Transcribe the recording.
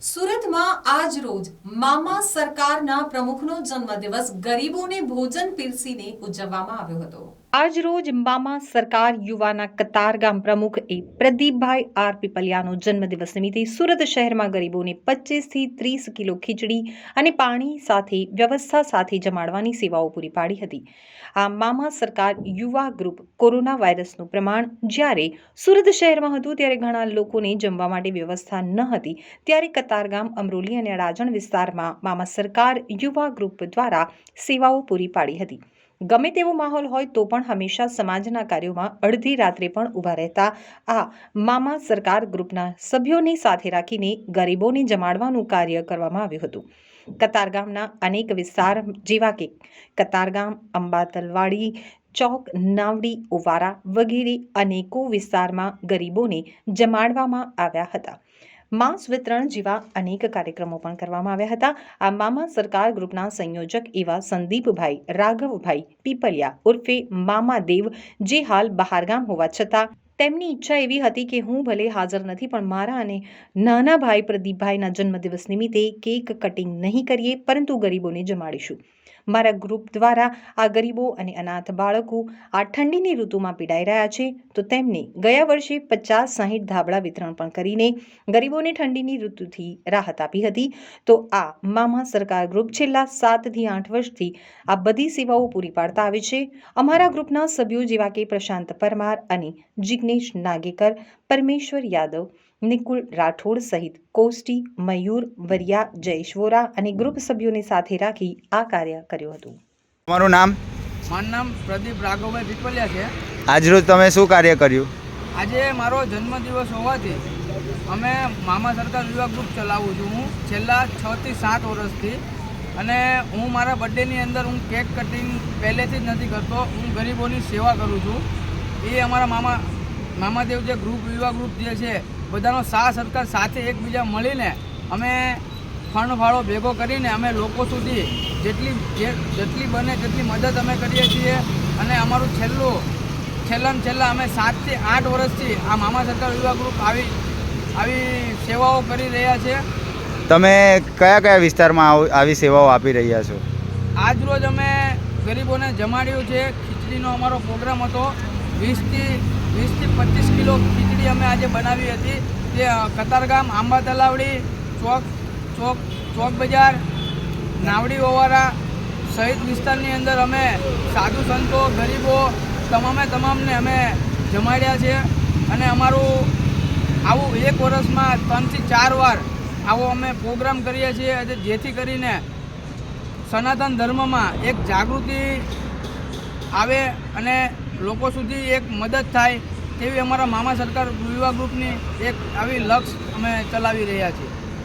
સુરતમાં આજ રોજ મામા સરકારના પ્રમુખનો જન્મદિવસ ગરીબોને ભોજન પીરસીને ઉજવવામાં આવ્યો હતો. આજ રોજ મામા સરકાર યુવાના કતારગામ પ્રમુખ એ પ્રદીપભાઈ આર પીપલિયાનો જન્મદિવસ નિમિત્તે સુરત શહેરમાં ગરીબોને પચીસથી ત્રીસ કિલો ખીચડી અને પાણી સાથે વ્યવસ્થા સાથે જમાડવાની સેવાઓ પૂરી પાડી હતી. આ મામા સરકાર યુવા ગ્રુપ કોરોના વાયરસનું પ્રમાણ જ્યારે સુરત શહેરમાં હતું ત્યારે ઘણા લોકોને જમવા માટે વ્યવસ્થા ન હતી, ત્યારે કતારગામ અમરોલી અને અડાજણ વિસ્તારમાં મામા સરકાર યુવા ગ્રુપ દ્વારા સેવાઓ પૂરી પાડી હતી. ગમે તેવો માહોલ હોય તો પણ હંમેશા સમાજના કાર્યોમાં અડધી રાત્રે પણ ઊભા રહેતા આ મામા સરકાર ગ્રુપના સભ્યોને સાથે રાખીને ગરીબોને જમાડવાનું કાર્ય કરવામાં આવ્યું હતું. કતારગામના અનેક વિસ્તાર જેવા કે કતારગામ, અંબાતલવાડી, ચોક, નાવડી ઉવારા વગેરે અનેકો વિસ્તારમાં ગરીબોને જમાડવામાં આવ્યા હતા. માંસ વિતરણ જેવા અનેક કાર્યક્રમો પણ કરવામાં આવ્યા હતા. આ મામા સરકાર ગ્રુપના સંયોજક એવા સંદીપભાઈ, રાઘવભાઈ પીપલિયા ઉર્ફે મામા દેવ જે હાલ બહારગામ હોવા છતાં તેમની ઈચ્છા એવી હતી કે હું ભલે હાજર નથી, પણ મારા અને નાના ભાઈ પ્રદીપભાઈના જન્મદિવસ નિમિત્તે કેક કટિંગ નહીં કરીએ, પરંતુ ગરીબોને જમાડીશું. મારા ગ્રુપ દ્વારા આ ગરીબો અને અનાથ બાળકો આ ઠંડીની ઋતુમાં પીડાઈ રહ્યા છે, તો તેમને ગયા વર્ષે પચાસ સાહીઠ ધાબળા વિતરણ પણ કરીને ગરીબોને ઠંડીની ઋતુથી રાહત આપી હતી. તો આ મામા સરકાર ગ્રુપ છેલ્લા સાતથી આઠ વર્ષથી આ બધી સેવાઓ પૂરી પાડતા આવે છે. અમારા ગ્રુપના સભ્યો જેવા કે પ્રશાંત પરમાર અને જિગ્નેશ નાગેકર પરમેશ્વર યાદવ નિકુલ રાઠોડ સહિત કોષ્ટી મયુર વરિયા જયેશ વોરા અને ગ્રુપ સભ્યોને સાથે રાખી આ કાર્ય કર્યું હતું. તમારું નામ? મારું નામ પ્રદીપ રાઘવભાઈ પીપલિયા છે. આજરોજ તમે શું કાર્ય કર્યું? આજે મારો જન્મદિવસ હોવાથી અમે મામા સરકાર યુવા ગ્રુપ ચલાવું છું હું. છેલ્લા છથી સાત વર્ષથી અને હું મારા બર્થડેની અંદર હું કેક કટિંગ પહેલેથી જ નથી કરતો હું ગરીબોની સેવા કરું છું. એ અમારા મામા મામાદેવ જે ગ્રુપ યુવા ગ્રુપ જે છે બધાનો સાથ સરકાર સાથે એકબીજા મળીને અમે ફંડ ફાળો ભેગો કરીને અમે લોકો સુધી જેટલી જેટલી બને તેટલી મદદ અમે કરીએ છીએ. અને અમારું છેલ્લું છેલ્લામાં છેલ્લા અમે સાતથી આઠ વર્ષથી આ મામા સરકાર યુવા ગ્રુપ આવી આવી સેવાઓ કરી રહ્યા છે. તમે કયા કયા વિસ્તારમાં આવ- આવી સેવાઓ આપી રહ્યા છો? આજ રોજ અમે ગરીબોને જમાડ્યું છે. ખીચડીનો અમારો પ્રોગ્રામ હતો. વીસથી વીસથી પચીસ કિલો ખીચડી અમે આજે બનાવી હતી. તે કતારગામ આંબા તલાવડી ચોક ચોક ચોક બજાર, નાવડી ઓવારા સહિત વિસ્તારની અંદર અમે સાધુ સંતો, ગરીબો તમામે તમામને અમે જમાડ્યા છે. અને અમારું આવું એક વર્ષમાં ત્રણથી ચાર વાર આવો અમે પ્રોગ્રામ કરીએ છીએ. જેથી કરીને સનાતન ધર્મમાં એક જાગૃતિ આવે અને લોકો સુધી એક મદદ થાય તેવી અમારા મામા સરકાર યુવા ગ્રુપની એક આવી લક્ષ અમે ચલાવી રહ્યા છીએ.